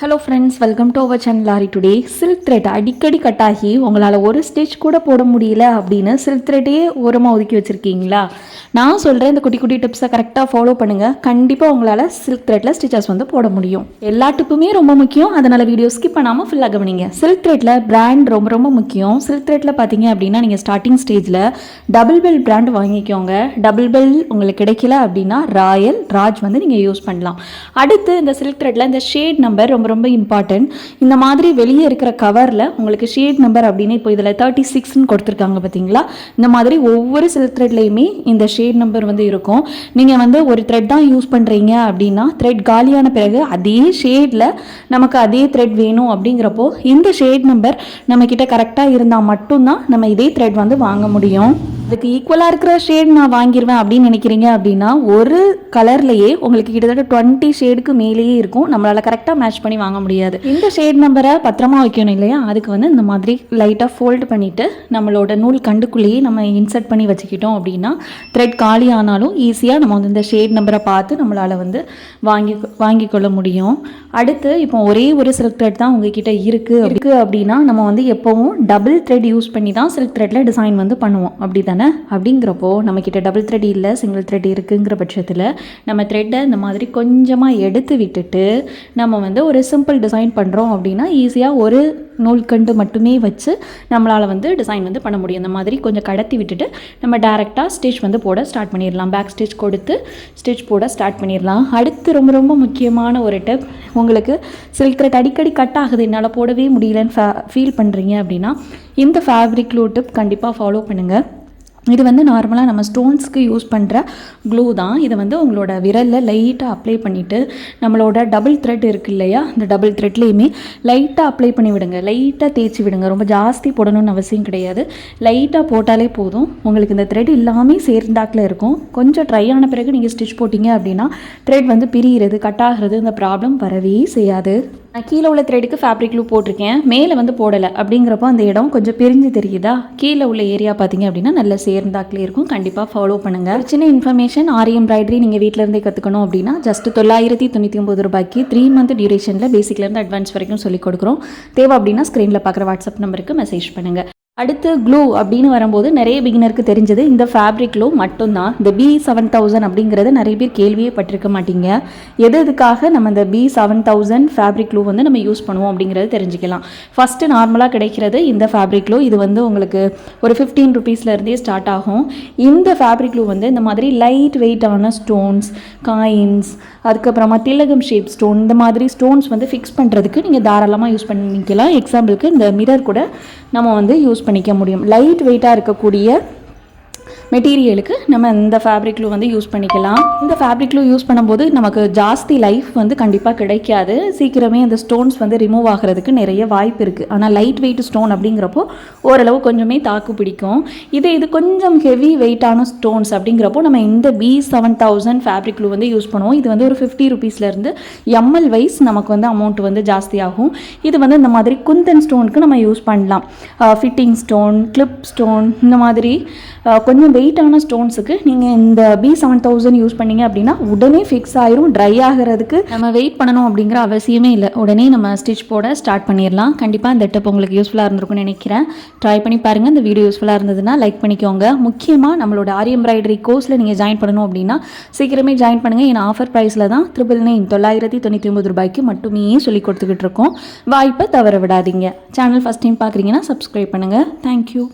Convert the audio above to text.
Hello friends welcome to our channel lorry today silk thread அடிக்கடி cut ஆகி உங்களால் ஒரு ஸ்டிச் கூட போட முடியல அப்படின்னு சில்க் த்ரெட்டையே ஓரமாக ஒதுக்கி வச்சுருக்கீங்களா? நான் சொல்கிறேன் இந்த குட்டி குட்டி டிப்ஸை கரெக்டாக ஃபாலோ பண்ணுங்கள் கண்டிப்பாக உங்களால் சில்க் த்ரெட்டில் ஸ்டிச்சஸ் வந்து போட முடியும். எல்லா டிப்புமே ரொம்ப முக்கியம். அதனால் வீடியோ ஸ்கிப் பண்ணாமல் ஃபுல்லாக கவனிங்க. சில்க் த்ரெட்டில் பிராண்ட் ரொம்ப ரொம்ப முக்கியம். சில்க் த்ரெட்டில் பார்த்தீங்க அப்படின்னா நீங்கள் ஸ்டார்டிங் ஸ்டேஜில் டபுள் பெல் பிராண்ட் வாங்கிக்கோங்க. டபுள் பெல் உங்களுக்கு கிடைக்கல அப்படின்னா ராயல் ராஜ் வந்து நீங்கள் யூஸ் பண்ணலாம். அடுத்து இந்த சில்க் த்ரெட்டில் இந்த ஷேட் நம்பர் ரொம்ப ரொம்ப இம்பார்ட்டன்ட் இந்த மாதிரி வெளியே இருக்கிற கவரில் உங்களுக்கு ஷேட் நம்பர் அப்படின்னு இப்போ இதில் தேர்ட்டி சிக்ஸ்னு கொடுத்துருக்காங்க பார்த்தீங்களா? இந்த மாதிரி ஒவ்வொரு சில த்ரெட்லேயுமே இந்த ஷேட் நம்பர் வந்து இருக்கும். நீங்கள் வந்து ஒரு த்ரெட் தான் யூஸ் பண்ணுறீங்க அப்படின்னா த்ரெட் காலியான பிறகு அதே ஷேடில் நமக்கு அதே த்ரெட் வேணும் அப்படிங்கிறப்போ இந்த ஷேட் நம்பர் நம்மக்கிட்ட கரெக்டாக இருந்தால் மட்டும்தான் நம்ம இதே த்ரெட் வந்து வாங்க முடியும். அதுக்கு ஈக்குவலாக இருக்கிற ஷேட் நான் வாங்கிடுவேன் அப்படின்னு நினைக்கிறீங்க அப்படின்னா ஒரு கலர்லேயே உங்களுக்கு கிட்டத்தட்ட டுவெண்ட்டி ஷேடுக்கு மேலேயே இருக்கும். நம்மளால் கரெக்டாக மேட்ச் பண்ணி வாங்க முடியாது. இந்த ஷேட் நம்பரை பத்திரமா வைக்கணும் இல்லையா? அதுக்கு வந்து இந்த மாதிரி லைட்டாக ஃபோல்டு பண்ணிவிட்டு நம்மளோட நூல் கண்டுக்குள்ளேயே நம்ம இன்சர்ட் பண்ணி வச்சுக்கிட்டோம் அப்படின்னா த்ரெட் காலி ஆனாலும் ஈஸியாக நம்ம வந்து இந்த ஷேட் நம்பரை பார்த்து நம்மளால் வந்து வாங்கி வாங்கி கொள்ள முடியும். அடுத்து இப்போ ஒரே ஒரு சில்க் த்ரெட் தான் உங்ககிட்ட இருக்குது இருக்குது அப்படின்னா நம்ம வந்து எப்போவும் டபுள் த்ரெட் யூஸ் பண்ணி தான் சில்க் த்ரெட்டில் டிசைன் வந்து பண்ணுவோம். அப்படி தானே அப்படிங்கிறப்போ நம்மக்கிட்ட டபுள் த்ரெட் இல்லை சிங்கிள் த்ரெட் இருக்குங்கிற பட்சத்தில் நம்ம த்ரெட்டை இந்த மாதிரி கொஞ்சமாக எடுத்து விட்டுட்டு நம்ம வந்து ஒரு சிம்பிள் டிசைன் பண்ணுறோம் அப்படின்னா ஈஸியாக ஒரு நூல்கண்டு மட்டுமே வச்சு நம்மளால் வந்து டிசைன் வந்து பண்ண முடியும். இந்த மாதிரி கொஞ்சம் கடத்தி விட்டுட்டு நம்ம டேரெக்டாக ஸ்டிச் வந்து போட ஸ்டார்ட் பண்ணிடலாம். பேக் ஸ்டிச் கொடுத்து ஸ்டிச் போட ஸ்டார்ட் பண்ணிடலாம். அடுத்து ரொம்ப ரொம்ப முக்கியமான ஒரு டிப் உங்களுக்கு சில்க் த்ரெட் அடிக்கடி கட் ஆகுது என்னால் போடவே முடியலன்னு ஃபே ஃபீல் பண்ணுறீங்க அப்படின்னா இந்த ஃபேப்ரிக் க்ளூ டிப் கண்டிப்பாக ஃபாலோ பண்ணுங்கள் இது வந்து நார்மலாக நம்ம ஸ்டோன்ஸ்க்கு யூஸ் பண்ணுற க்ளூ தான். இதை வந்து உங்களோட விரலில் லைட்டாக அப்ளை பண்ணிவிட்டு நம்மளோட டபுள் த்ரெட் இருக்கு இல்லையா? இந்த டபுள் த்ரெட்லேயுமே லைட்டாக அப்ளை பண்ணி விடுங்க. லைட்டாக தேய்ச்சி விடுங்க. ரொம்ப ஜாஸ்தி போடணும்னு அவசியம் கிடையாது. லைட்டாக போட்டாலே போதும். உங்களுக்கு இந்த த்ரெட் எல்லாமே சேர்ந்தாக்கில் இருக்கும். கொஞ்சம் ட்ரை ஆன பிறகு நீங்கள் ஸ்டிச் போட்டிங்க அப்படின்னா த்ரெட் வந்து பிரிகிறது கட் ஆகிறது இந்த ப்ராப்ளம் வரவே செய்யாது. நான் கீழே உள்ள த்ரெடுக்கு ஃபேப்ரிக் லூப் போட்டிருக்கேன். மேலே வந்து போடலை. அப்படிங்கிறப்போ அந்த இடம் கொஞ்சம் பிரிஞ்சு தெரியுதா? கீழே உள்ள ஏரியா பார்த்தீங்க அப்படின்னா நல்ல சேர்ந்தாக்கிலே இருக்கும். கண்டிப்பாக ஃபாலோ பண்ணுங்கள் சின்ன இன்ஃபர்மேஷன் ஆரி எம்ப்ராய்டரி நீங்கள் வீட்டில் இருந்தே கற்றுக்கணும் அப்படின்னா ஜஸ்ட் தொள்ளாயிரத்தி தொண்ணூற்றி ஒம்பது ரூபாய்க்கு த்ரீ மந்த் டியூரேஷனில் பேசிக்லேருந்து அட்வான்ஸ் வரைக்கும் சொல்லிக் கொடுக்குறோம். தேவை அப்படின்னா ஸ்க்ரீனில் பார்க்குற வாட்ஸ்அப் நம்பருக்கு மெசேஜ் பண்ணுங்கள் அடுத்து க்ளூ அப்படின்னு வரும்போது நிறைய பிகினருக்கு தெரிஞ்சது. இந்த ஃபேப்ரிக் க்ளூ மட்டும்தான். இந்த பி செவன் தௌசண்ட் அப்படிங்கிறத நிறைய பேர் கேள்வியே பட்டிருக்க மாட்டீங்க. எது எதுக்காக நம்ம இந்த B seven thousand fabric glue வந்து நம்ம யூஸ் பண்ணுவோம் அப்படிங்கிறது தெரிஞ்சுக்கலாம். ஃபஸ்ட்டு நார்மலாக கிடைக்கிறது இந்த ஃபேப்ரிக் க்ளூ இது வந்து உங்களுக்கு ஒரு ஃபிஃப்டீன் ருபீஸ்லேருந்தே ஸ்டார்ட் ஆகும். இந்த ஃபேப்ரிக் க்ளூ வந்து இந்த மாதிரி லைட் வெயிட்டான ஸ்டோன்ஸ் காயின்ஸ் அதுக்கப்புறமா திலகம் ஷேப் ஸ்டோன் இந்த மாதிரி ஸ்டோன்ஸ் வந்து ஃபிக்ஸ் பண்ணுறதுக்கு நீங்கள் தாராளமாக யூஸ் பண்ணிக்கலாம். எக்ஸாம்பிளுக்கு இந்த மிரர் கூட நம்ம வந்து யூஸ் பண்ணிக்க முடியும். லைட் வெயிட்டாக இருக்கக்கூடிய மெட்டீரியலுக்கு நம்ம இந்த ஃபேப்ரிக் க்ளூ வந்து யூஸ் பண்ணிக்கலாம். இந்த ஃபேப்ரிக் க்ளூ யூஸ் பண்ணும்போது நமக்கு ஜாஸ்தி லைஃப் வந்து கண்டிப்பாக கிடைக்காது. சீக்கிரமே அந்த ஸ்டோன்ஸ் வந்து ரிமூவ் ஆகிறதுக்கு நிறைய வாய்ப்பு இருக்குது ஆனால் லைட் வெயிட் ஸ்டோன் அப்படிங்கிறப்போ ஓரளவு கொஞ்சமே தாக்கு பிடிக்கும். இதே இது கொஞ்சம் ஹெவி வெயிட்டான ஸ்டோன்ஸ் அப்படிங்கிறப்போ நம்ம இந்த B seven thousand fabric glue வந்து யூஸ் பண்ணுவோம். இது வந்து ஒரு ஃபிஃப்டி ருபீஸ்லேருந்து எம்எல் வைஸ் நமக்கு வந்து அமௌண்ட் வந்து ஜாஸ்தியாகும் இது வந்து இந்த மாதிரி குந்தன் ஸ்டோனுக்கு நம்ம யூஸ் பண்ணலாம். ஃபிட்டிங் ஸ்டோன் கிளிப் ஸ்டோன் இந்த மாதிரி கொஞ்சம் வெயிட்டான ஸ்டோன்ஸுக்கு நீங்கள் இந்த பி செவன் தௌசண்ட் யூஸ் பண்ணீங்க அப்படின்னா உடனே ஃபிக்ஸ் ஆயிரும் ட்ரை ஆகிறதுக்கு நம்ம வெயிட் பண்ணணும் அப்படிங்கிற அவசியமே இல்லை. உடனே நம்ம ஸ்டிச் போட ஸ்டார்ட் பண்ணிடலாம் கண்டிப்பாக இந்த டிப் உங்களுக்கு யூஸ்ஃபுல்லாக இருந்திருக்கும்னு நினைக்கிறேன். ட்ரை பண்ணி பாருங்கள் இந்த வீடியோ யூஸ்ஃபுல்லாக இருந்ததுன்னா லைக் பண்ணிக்கோங்க. முக்கியமாக நம்மளோட ஆரி எம்ப்ராய்டரி கோர்ஸில் நீங்கள் ஜாயின் பண்ணணும் அப்படின்னா சீக்கிரமே ஜாயின் பண்ணுங்கள் ஏன்னா ஆஃபர் ப்ரைஸில் தான் ட்ரிபிள் நைன் தொள்ளாயிரத்தி தொண்ணூற்றி ஒம்பது ரூபாய்க்கு மட்டுமே சொல்லி கொடுத்துக்கிட்டு இருக்கோம். வாய்ப்பை தவற விடாதீங்க. சேனல் ஃபஸ்ட் டைம் பார்க்குறீங்கன்னா சப்ஸ்கிரைப் பண்ணுங்கள் தேங்க்யூ